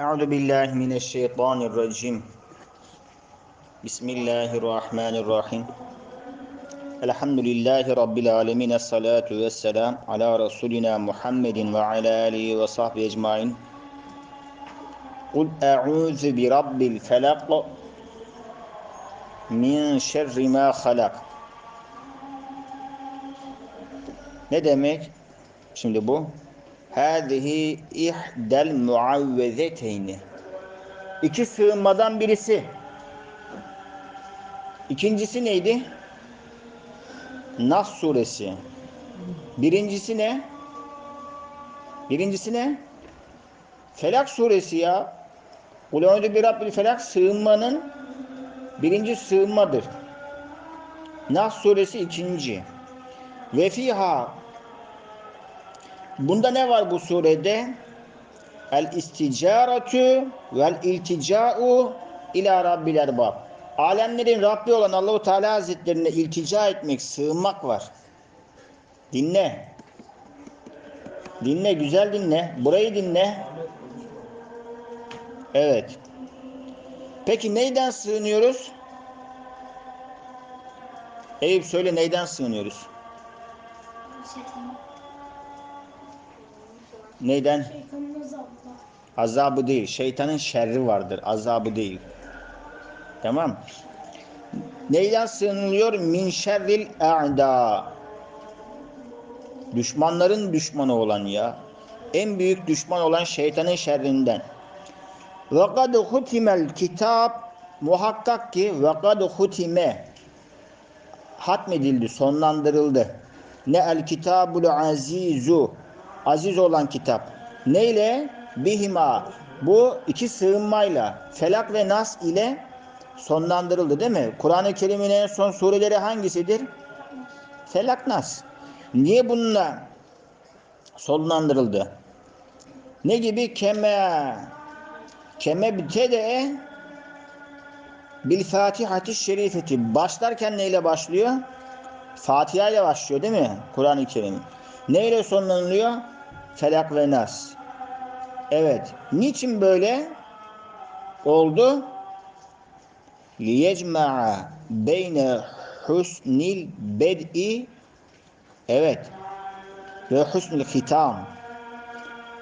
أعوذ بالله من الشيطان الرجيم بسم الله الرحمن الرحيم الحمد لله رب العالمين الصلاة والسلام على رسولنا محمد وعلى آله وصحبه أجمعين قل أعوذ برب الفلق من شر ما خلق Ne demek? Şimdi bu. Hâzihi ihdel muavvezeteyni. İki sığınmadan birisi. İkincisi neydi? Nas suresi. Birincisi ne? Birincisi ne? Felak suresi ya. Ulanı bir Rabbil Felak sığınmanın birinci sığınmadır. Nas suresi ikinci. Ve fiha Bunda ne var bu surede? El isticaratu vel iltica'u ila rabbil erbab. Alemlerin Rabbi olan Allahu Teala Hazretlerine iltica etmek, sığınmak var. Dinle. Dinle, güzel dinle. Burayı dinle. Evet. Peki neyden sığınıyoruz? Eyüp söyle neyden sığınıyoruz? Neyden? Şeytanın azabı. Azabı değil. Şeytanın şerri vardır. Azabı değil. Tamam. Neyden sığınılıyor? Min şerril a'da. Düşmanların düşmanı olan ya. En büyük düşman olan şeytanın şerrinden. Ve kad hutimel kitap muhakkak ki ve kad hutime hatmedildi, sonlandırıldı. Ne el kitabul azizu aziz olan kitap. Neyle? Bihima. Bu iki sığınmayla Felak ve Nas ile sonlandırıldı değil mi? Kur'an-ı Kerim'in en son sureleri hangisidir? Felak Nas. Niye bununla sonlandırıldı? Ne gibi? Keme keme bitede bil Fatihati Şerifeti. Başlarken neyle başlıyor? Fatiha ile başlıyor değil mi? Kur'an-ı Kerim. Neyle sonlanılıyor? Felak ve Nas. Evet. Niçin böyle oldu? liyecma'a beyne husnil bed'i evet ve husnul hitam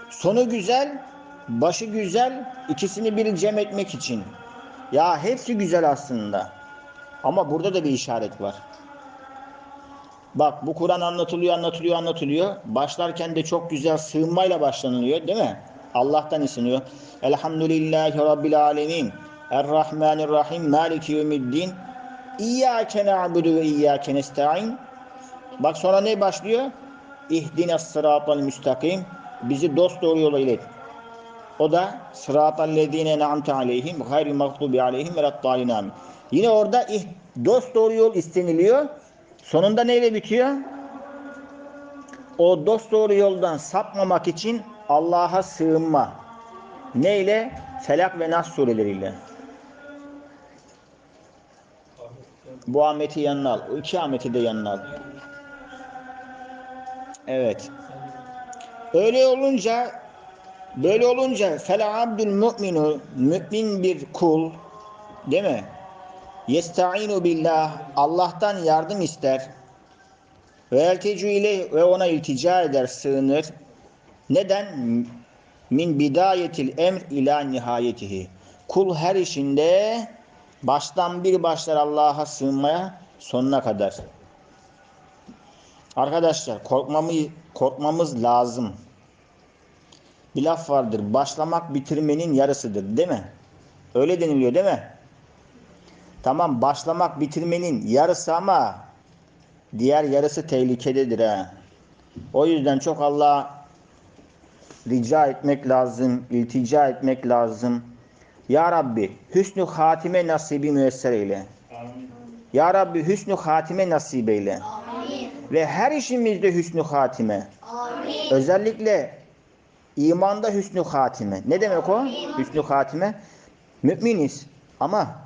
sonu güzel başı güzel ikisini bir cem etmek için ya hepsi güzel aslında ama burada da bir işaret var bak bu Kur'an anlatılıyor anlatılıyor anlatılıyor. Başlarken de çok güzel sığınmayla başlanılıyor değil mi? Allah'tan isiniyor elhamdülillahi rabbil alemin. Errahmanirrahim. Maliki yevmiddin. İyyâke na'budu ve iyyâke nesta'in. Bak sonra ne başlıyor? İhdine sıratal müstakim. Bizi dost doğru yola ilet. O da sıratal lezine na'amte aleyhim. Gayri mağdubi aleyhim ve raddalin Yine orada dost doğru yol isteniliyor. Sonunda neyle bitiyor? O dost doğru yoldan sapmamak için Allah'a sığınma. Neyle? Felak ve Nas sureleriyle. Bu Ahmet'i yanına al. O iki Ahmet'i de yanına al. Evet. Öyle olunca böyle olunca fel abdül mu'minu mümin bir kul değil mi? Yesta'inu billah Allah'tan yardım ister. Ve eltecu ile ve ona iltica eder, sığınır. Neden? Min bidayetil emr ila nihayetihi. Kul her işinde baştan bir başlar Allah'a sığınmaya sonuna kadar. Arkadaşlar korkmamı, korkmamız lazım. Bir laf vardır. Başlamak bitirmenin yarısıdır. Değil mi? Öyle deniliyor değil mi? Tamam başlamak bitirmenin yarısı ama diğer yarısı tehlikededir ha. O yüzden çok Allah'a rica etmek lazım, iltica etmek lazım. Ya Rabbi hüsnü hatime nasibi müesser eyle. Amin. Ya Rabbi hüsnü hatime nasip eyle. Amin. Ve her işimizde hüsnü hatime. Amin. Özellikle imanda hüsnü hatime. Ne demek o? Amin. Hüsnü hatime. Müminiz ama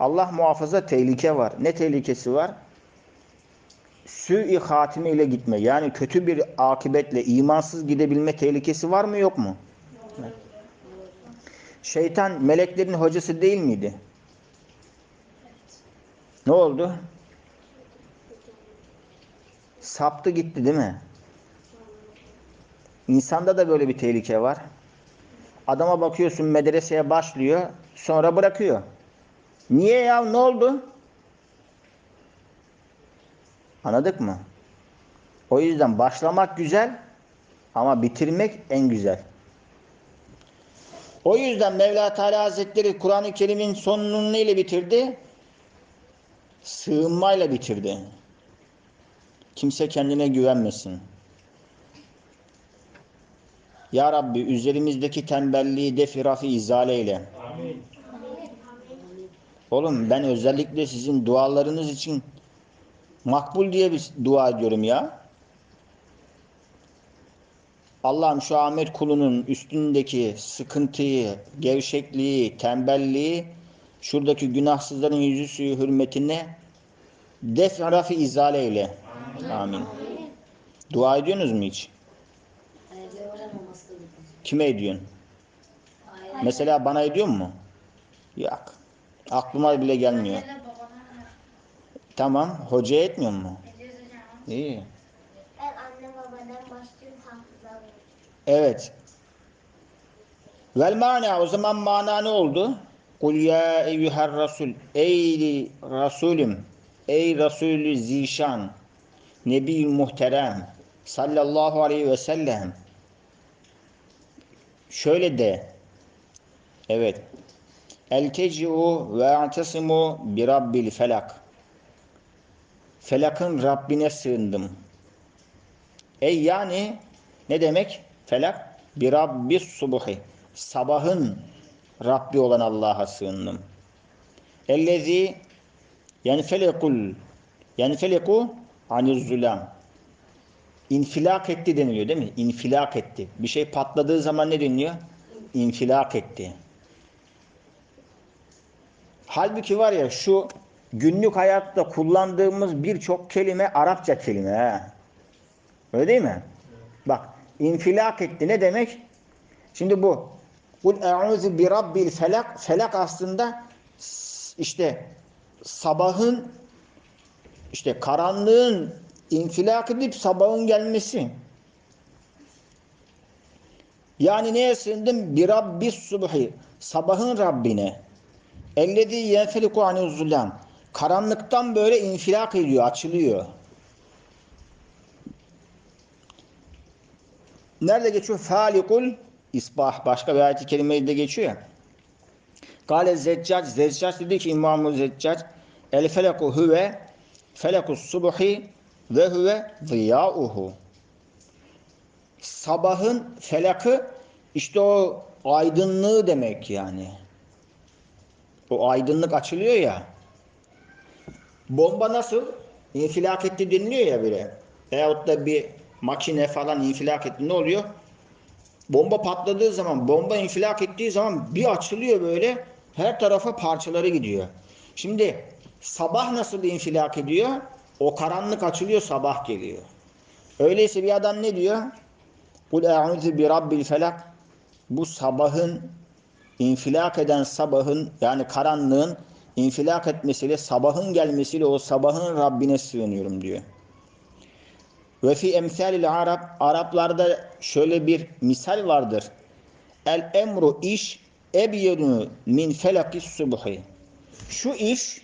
Allah muhafaza tehlike var. Ne tehlikesi var? Sü-i hatime ile gitme. Yani kötü bir akibetle imansız gidebilme tehlikesi var mı yok mu? Şeytan meleklerin hocası değil miydi? Ne oldu? Saptı gitti değil mi? İnsanda da böyle bir tehlike var. Adama bakıyorsun medreseye başlıyor, sonra bırakıyor. Niye ya? Ne oldu? Anladık mı? O yüzden başlamak güzel ama bitirmek en güzel. O yüzden Mevla Teala Hazretleri Kur'an-ı Kerim'in sonunu neyle bitirdi? Sığınmayla bitirdi. Kimse kendine güvenmesin. Ya Rabbi üzerimizdeki tembelliği defirafi izale eyle. Amin. Oğlum ben özellikle sizin dualarınız için makbul diye bir dua ediyorum ya. Allah'ım şu Ahmet kulunun üstündeki sıkıntıyı, gevşekliği, tembelliği, şuradaki günahsızların yüzü suyu hürmetine defrafi izale eyle. Amin. Dua ediyorsunuz mu hiç? Kime ediyorsun? Mesela bana ediyor mu? Yok. Aklıma bile gelmiyor. Tamam. Hocaya etmiyor mu? İyi. Ben anne babadan başlıyorum hafıza Evet. Vel mana o zaman mana ne oldu? Kul ya eyyuher rasul ey rasulüm ey rasulü zişan nebi muhterem sallallahu aleyhi ve sellem şöyle de evet el teci'u ve a'tasimu bi rabbil felak felakın Rabbine sığındım Ey yani ne demek? Felak bir Rabbis subuhi. Sabahın Rabbi olan Allah'a sığındım. Ellezi yenfelekul yenfeleku aniz zulam. İnfilak etti deniliyor değil mi? İnfilak etti. Bir şey patladığı zaman ne deniliyor? İnfilak etti. Halbuki var ya şu günlük hayatta kullandığımız birçok kelime Arapça kelime. He. Öyle değil mi? Bak infilak etti ne demek? Şimdi bu Kul e'uzu bi rabbil felak felak aslında işte sabahın işte karanlığın infilak edip sabahın gelmesi. Yani neye sığındım? Bir Rabbis subhi. Sabahın Rabbine. Ellezî yenfeliku anizzulam. Karanlıktan böyle infilak ediyor, açılıyor. Nerede geçiyor? Falikul isbah. Başka bir ayet-i kerimede geçiyor ya. Kale Zeccac. Zeccac dedi ki İmam-ı Zeccac El feleku huve felekus subhi ve huve ziyauhu. Sabahın felakı işte o aydınlığı demek yani. O aydınlık açılıyor ya. Bomba nasıl? İnfilak etti deniliyor ya böyle. Veyahut da bir makine falan infilak etti. Ne oluyor? Bomba patladığı zaman, bomba infilak ettiği zaman bir açılıyor böyle. Her tarafa parçaları gidiyor. Şimdi sabah nasıl infilak ediyor? O karanlık açılıyor, sabah geliyor. Öyleyse bir adam ne diyor? Kul e'udhu bi rabbil felak. Bu sabahın infilak eden sabahın yani karanlığın infilak etmesiyle sabahın gelmesiyle o sabahın Rabbine sığınıyorum diyor. Ve fi emsalil Arap Araplarda şöyle bir misal vardır. El emru iş ebyenu min felakis subhi. Şu iş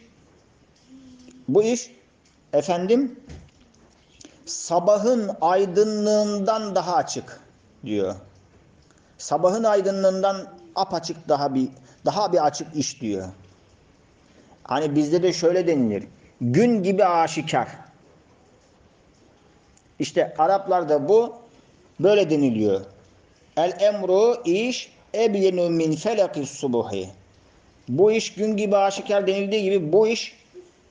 bu iş efendim sabahın aydınlığından daha açık diyor. Sabahın aydınlığından apaçık daha bir daha bir açık iş diyor. Hani bizde de şöyle denilir. Gün gibi aşikar. İşte Araplarda bu böyle deniliyor. El emru iş ebyenu min felakis subuhi. Bu iş gün gibi aşikar denildiği gibi bu iş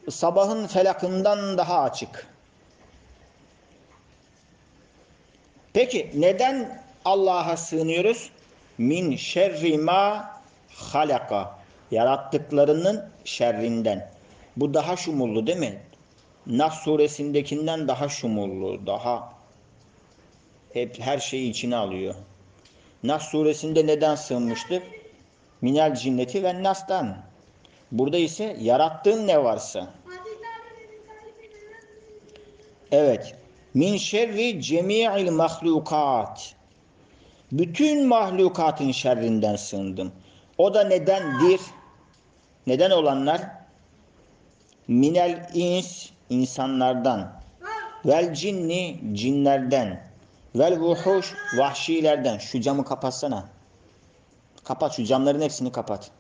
sabahın felakından daha açık. Peki neden Allah'a sığınıyoruz? Min şerri ma halaka. Yarattıklarının şerrinden. Bu daha şumullu değil mi? Nas suresindekinden daha şumullu, daha hep her şeyi içine alıyor. Nas suresinde neden sığınmıştık? Minel cinneti ve nastan. Burada ise yarattığın ne varsa. Evet. Min şerri cemi'il mahlukat. Bütün mahlukatın şerrinden sığındım. O da nedendir? Neden olanlar? Minel ins, insanlardan. Vel cinni, cinlerden. Vel vuhuş, vahşilerden. Şu camı kapatsana. Kapat şu camların hepsini kapat.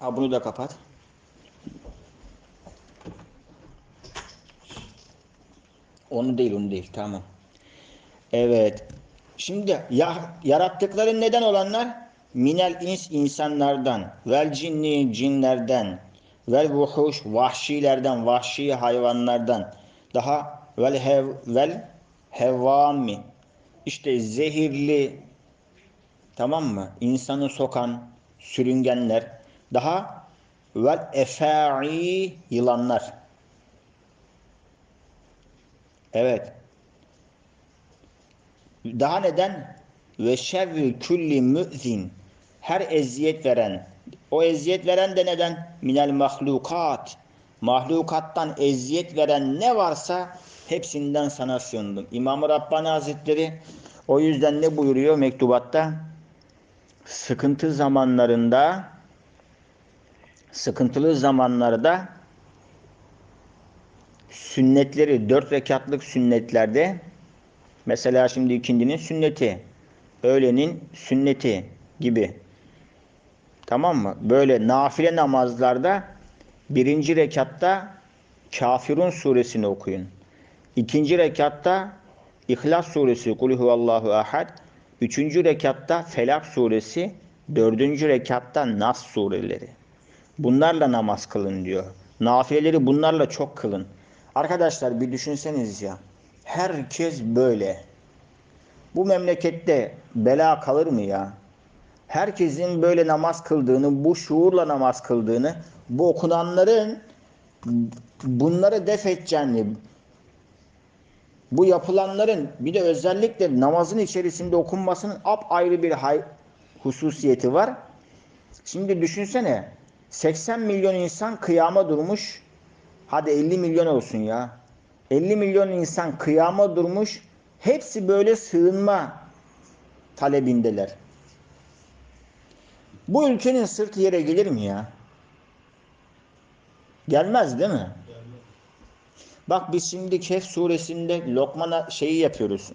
Ha bunu da kapat. Onu değil, onu değil. Tamam. Evet. Şimdi ya, yarattıkları neden olanlar? Minel ins insanlardan, vel cinni cinlerden, vel vuhuş vahşilerden, vahşi hayvanlardan, daha vel hev vel hevami işte zehirli tamam mı? İnsanı sokan sürüngenler, daha vel efai yılanlar. Evet. Daha neden? Ve şerri külli mü'zin. Her eziyet veren. O eziyet veren de neden? Minel mahlukat. Mahlukattan eziyet veren ne varsa hepsinden sana sığındım. İmam-ı Rabbani Hazretleri o yüzden ne buyuruyor mektubatta? Sıkıntı zamanlarında sıkıntılı zamanlarda sünnetleri dört rekatlık sünnetlerde mesela şimdi ikindinin sünneti öğlenin sünneti gibi tamam mı? Böyle nafile namazlarda birinci rekatta Kafirun suresini okuyun. İkinci rekatta İhlas suresi Kul huvallahu ahad. Üçüncü rekatta Felak suresi. Dördüncü rekatta Nas sureleri. Bunlarla namaz kılın diyor. Nafileleri bunlarla çok kılın. Arkadaşlar bir düşünseniz ya. Herkes böyle. Bu memlekette bela kalır mı ya? Herkesin böyle namaz kıldığını, bu şuurla namaz kıldığını, bu okunanların bunları def edeceğini, bu yapılanların bir de özellikle namazın içerisinde okunmasının ap ayrı bir hay hususiyeti var. Şimdi düşünsene 80 milyon insan kıyama durmuş. Hadi 50 milyon olsun ya. 50 milyon insan kıyama durmuş. Hepsi böyle sığınma talebindeler. Bu ülkenin sırtı yere gelir mi ya? Gelmez değil mi? Bak biz şimdi Kehf suresinde Lokman'a şeyi yapıyoruz.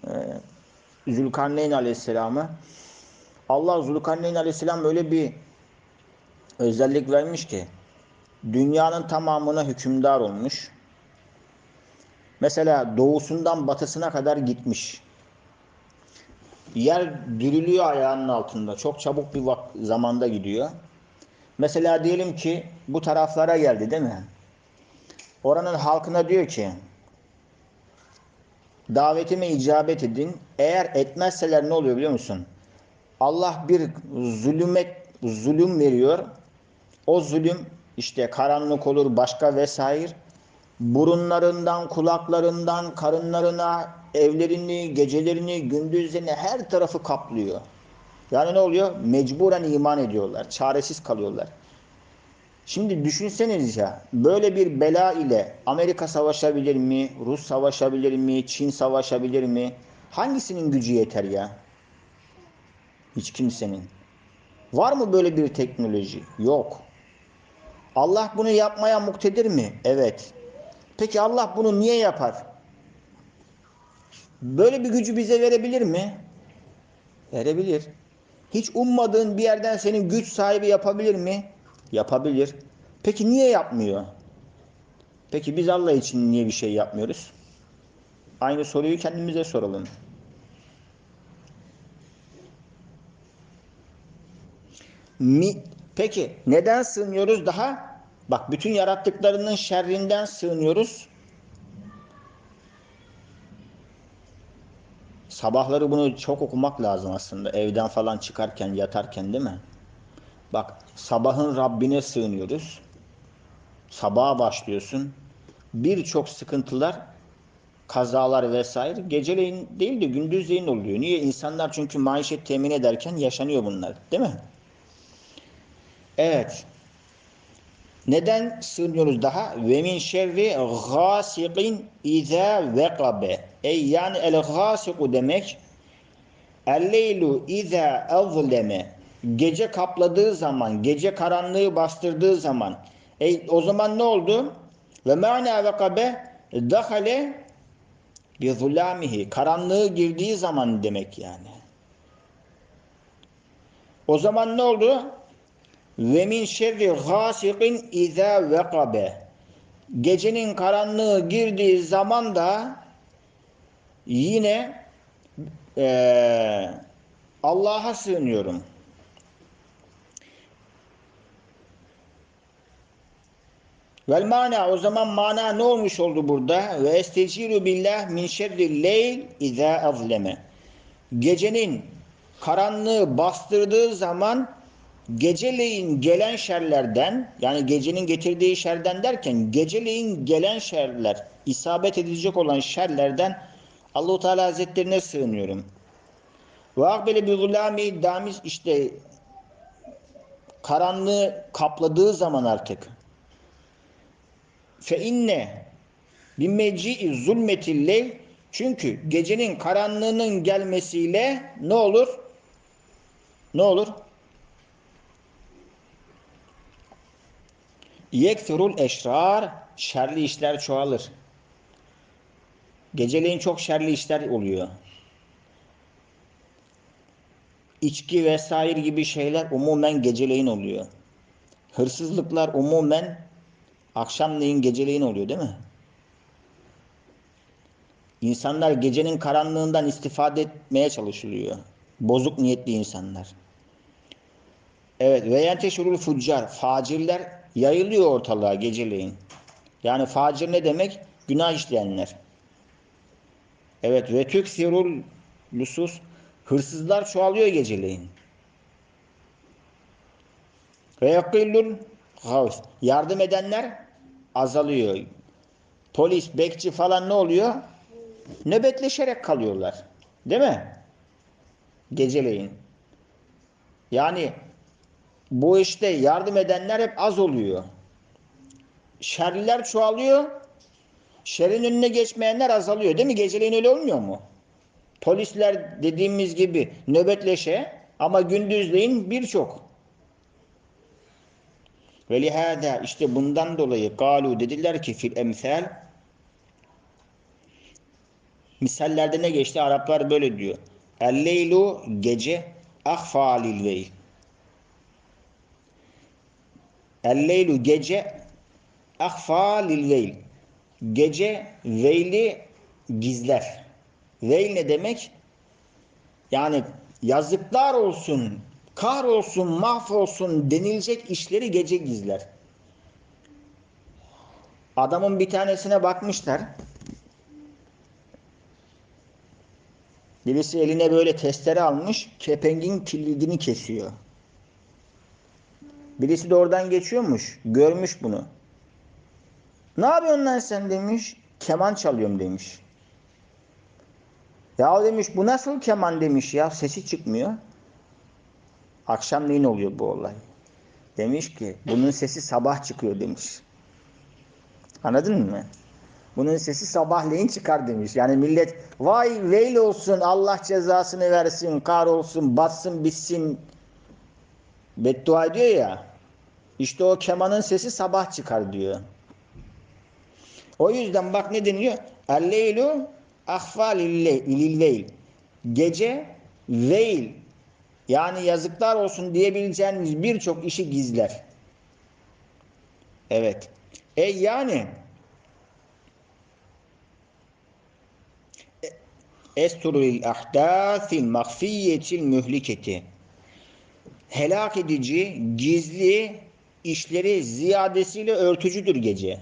Ee, Zülkarneyn aleyhisselamı. Allah Zülkarneyn aleyhisselam öyle bir özellik vermiş ki dünyanın tamamına hükümdar olmuş. Mesela doğusundan batısına kadar gitmiş. Yer dürülüyor ayağının altında. Çok çabuk bir zamanda gidiyor. Mesela diyelim ki bu taraflara geldi değil mi? Oranın halkına diyor ki davetime icabet edin. Eğer etmezseler ne oluyor biliyor musun? Allah bir zulümet zulüm veriyor. O zulüm işte karanlık olur başka vesaire. Burunlarından, kulaklarından, karınlarına, evlerini, gecelerini, gündüzlerini her tarafı kaplıyor. Yani ne oluyor? Mecburen iman ediyorlar. Çaresiz kalıyorlar. Şimdi düşünseniz ya böyle bir bela ile Amerika savaşabilir mi? Rus savaşabilir mi? Çin savaşabilir mi? Hangisinin gücü yeter ya? Hiç kimsenin. Var mı böyle bir teknoloji? Yok. Allah bunu yapmaya muktedir mi? Evet. Peki Allah bunu niye yapar? Böyle bir gücü bize verebilir mi? Verebilir. Hiç ummadığın bir yerden senin güç sahibi yapabilir mi? Yapabilir. Peki niye yapmıyor? Peki biz Allah için niye bir şey yapmıyoruz? Aynı soruyu kendimize soralım. Mi, peki neden sığınıyoruz daha? Bak bütün yarattıklarının şerrinden sığınıyoruz. Sabahları bunu çok okumak lazım aslında. Evden falan çıkarken, yatarken değil mi? Bak sabahın Rabbine sığınıyoruz. Sabaha başlıyorsun. birçok sıkıntılar, kazalar vesaire geceleyin değil de gündüzleyin oluyor. Niye? İnsanlar çünkü maişet temin ederken yaşanıyor bunlar. Değil mi? Evet. Neden sığınıyoruz daha? Ve min şerri gasiqin izâ vekabe. Ey yani el gasiku demek el-leylu izâ azleme. Gece kapladığı zaman, gece karanlığı bastırdığı zaman. Ey, o zaman ne oldu? Ve ma'na vekabe dahale bi zulamihi. Karanlığı girdiği zaman demek yani. O zaman ne oldu? Ve min şerri gasiqin izâ vekabe. Gecenin karanlığı girdiği zaman da yine eee, Allah'a sığınıyorum. Vel mana o zaman mana ne olmuş oldu burada? Ve esteciru billah min şerri leyl izâ azleme. Gecenin karanlığı bastırdığı zaman geceleyin gelen şerlerden yani gecenin getirdiği şerden derken geceleyin gelen şerler isabet edilecek olan şerlerden Allahu Teala Hazretlerine sığınıyorum. Ve akbele bi zulami damis işte karanlığı kapladığı zaman artık fe inne bi meci'i zulmetil leyl çünkü gecenin karanlığının gelmesiyle ne olur? Ne olur? Yekturul eşrar şerli işler çoğalır. Geceleyin çok şerli işler oluyor. İçki vesaire gibi şeyler umumen geceleyin oluyor. Hırsızlıklar umumen akşamleyin geceleyin oluyor değil mi? İnsanlar gecenin karanlığından istifade etmeye çalışılıyor. Bozuk niyetli insanlar. Evet ve yenteşurul fuccar facirler yayılıyor ortalığa geceleyin. Yani facir ne demek? Günah işleyenler. Evet ve tüksirul lusus hırsızlar çoğalıyor geceleyin. Ve yakillul gavs yardım edenler azalıyor. Polis, bekçi falan ne oluyor? Nöbetleşerek kalıyorlar. Değil mi? Geceleyin. Yani bu işte yardım edenler hep az oluyor. Şerliler çoğalıyor. Şerin önüne geçmeyenler azalıyor. Değil mi? Geceleyin öyle olmuyor mu? Polisler dediğimiz gibi nöbetleşe ama gündüzleyin birçok. Ve lihada işte bundan dolayı galu dediler ki fil emsal misallerde ne geçti? Araplar böyle diyor. El-leylu gece ahfa lil veyl. El-leylu gece ahfa lil veyl. Gece veyli gizler. Veyl ne demek? Yani yazıklar olsun, kahrolsun, mahvolsun denilecek işleri gece gizler. Adamın bir tanesine bakmışlar. Birisi eline böyle testere almış, kepengin kilidini kesiyor. Birisi de oradan geçiyormuş, görmüş bunu. Ne yapıyorsun lan sen demiş, keman çalıyorum demiş. Ya demiş bu nasıl keman demiş ya, sesi çıkmıyor. Akşamleyin oluyor bu olay. Demiş ki bunun sesi sabah çıkıyor demiş. Anladın mı? Bunun sesi sabahleyin çıkar demiş. Yani millet vay veil olsun Allah cezasını versin kahrolsun batsın bitsin beddua ediyor ya. İşte o kemanın sesi sabah çıkar diyor. O yüzden bak ne deniyor? El-leylu ahfa lil veil. Gece veil yani yazıklar olsun diyebileceğiniz birçok işi gizler. Evet. E yani esturul ahdasil mahfiyetil mühliketi helak edici, gizli işleri ziyadesiyle örtücüdür gece.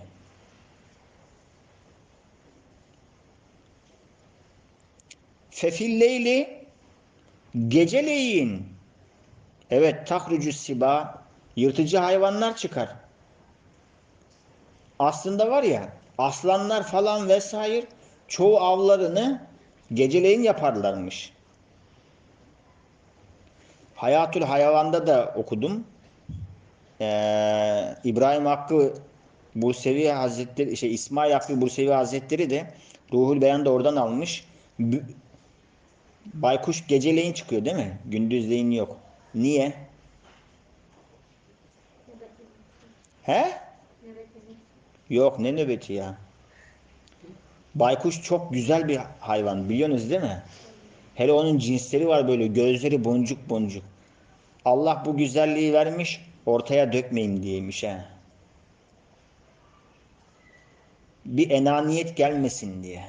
Fefilleyli geceleyin evet tahrucu siba yırtıcı hayvanlar çıkar. Aslında var ya aslanlar falan vesaire çoğu avlarını geceleyin yaparlarmış. Hayatül Hayvan'da da okudum. Ee, İbrahim Hakkı Bursevi Hazretleri, şey İsmail Hakkı Bursevi Hazretleri de Ruhul Beyan da oradan almış. Baykuş geceleyin çıkıyor değil mi? Gündüzleyin yok. Niye? He? Yok ne nöbeti ya. Baykuş çok güzel bir hayvan biliyorsunuz değil mi? Hele onun cinsleri var böyle gözleri boncuk boncuk. Allah bu güzelliği vermiş ortaya dökmeyin diyeymiş he. Bir enaniyet gelmesin diye.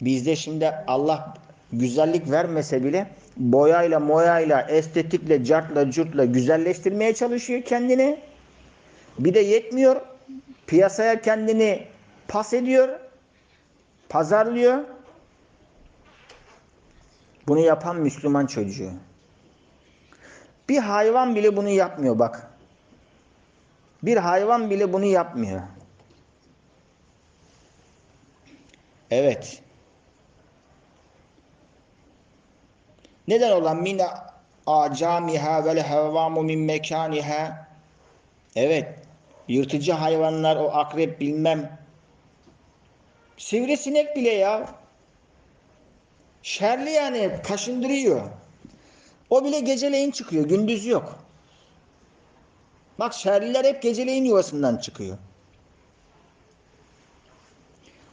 Bizde şimdi Allah güzellik vermese bile boyayla moyayla estetikle cartla curtla güzelleştirmeye çalışıyor kendini. Bir de yetmiyor. Piyasaya kendini pas ediyor. Pazarlıyor. Bunu yapan Müslüman çocuğu. Bir hayvan bile bunu yapmıyor bak. Bir hayvan bile bunu yapmıyor. Evet. Neden olan min acamiha vel hevvamu min mekaniha Evet. Yırtıcı hayvanlar o akrep bilmem. Sivrisinek bile ya. Şerli yani kaşındırıyor. O bile geceleyin çıkıyor. Gündüz yok. Bak şerliler hep geceleyin yuvasından çıkıyor.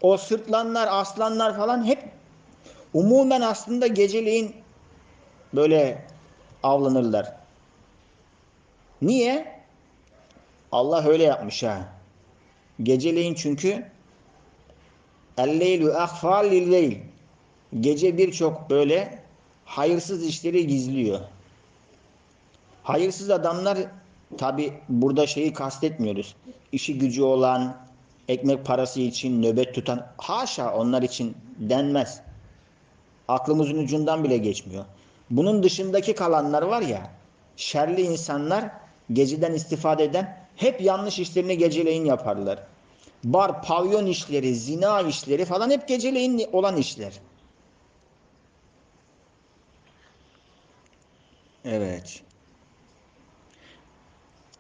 O sırtlanlar, aslanlar falan hep umumen aslında geceleyin böyle avlanırlar. Niye? Allah öyle yapmış ha. Geceleyin çünkü el-leylü ahfa lil-leyl. Gece birçok böyle hayırsız işleri gizliyor. Hayırsız adamlar tabi burada şeyi kastetmiyoruz. İşi gücü olan, ekmek parası için nöbet tutan haşa onlar için denmez. Aklımızın ucundan bile geçmiyor. Bunun dışındaki kalanlar var ya, şerli insanlar geceden istifade eden hep yanlış işlerini geceleyin yaparlar. Bar, pavyon işleri, zina işleri falan hep geceleyin olan işler. Evet.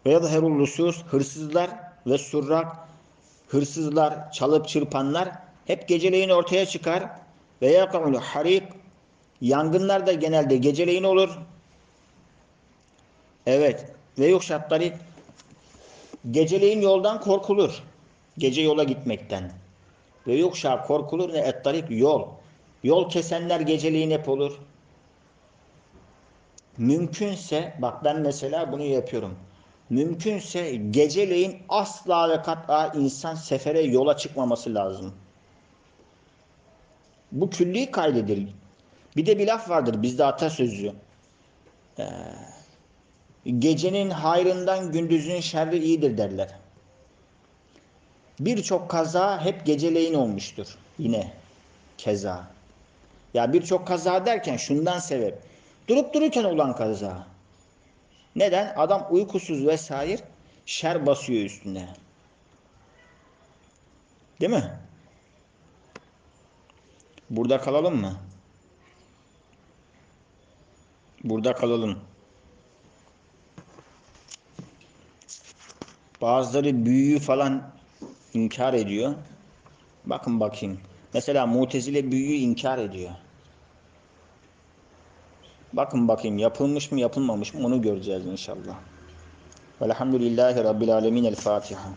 Ve yadherul lusus, hırsızlar ve surrak, hırsızlar, çalıp çırpanlar hep geceleyin ortaya çıkar. Ve yakamul harik, yangınlar da genelde geceleyin olur. Evet. Ve yok şartları geceleyin yoldan korkulur. Gece yola gitmekten. Ve yok şart korkulur ne ettarik yol. Yol kesenler geceleyin hep olur. Mümkünse bak ben mesela bunu yapıyorum. Mümkünse geceleyin asla ve kat'a insan sefere yola çıkmaması lazım. Bu külli kaydedir. Bir de bir laf vardır bizde atasözü. Ee, gecenin hayrından gündüzün şerri iyidir derler. Birçok kaza hep geceleyin olmuştur. Yine keza. Ya birçok kaza derken şundan sebep. Durup dururken olan kaza. Neden? Adam uykusuz vesaire şer basıyor üstüne. Değil mi? Burada kalalım mı? Burada kalalım. Bazıları büyüyü falan inkar ediyor. Bakın bakayım. Mesela Mutezile büyüyü inkar ediyor. Bakın bakayım yapılmış mı yapılmamış mı onu göreceğiz inşallah. Velhamdülillahi Rabbil Alemin. El Fatiha.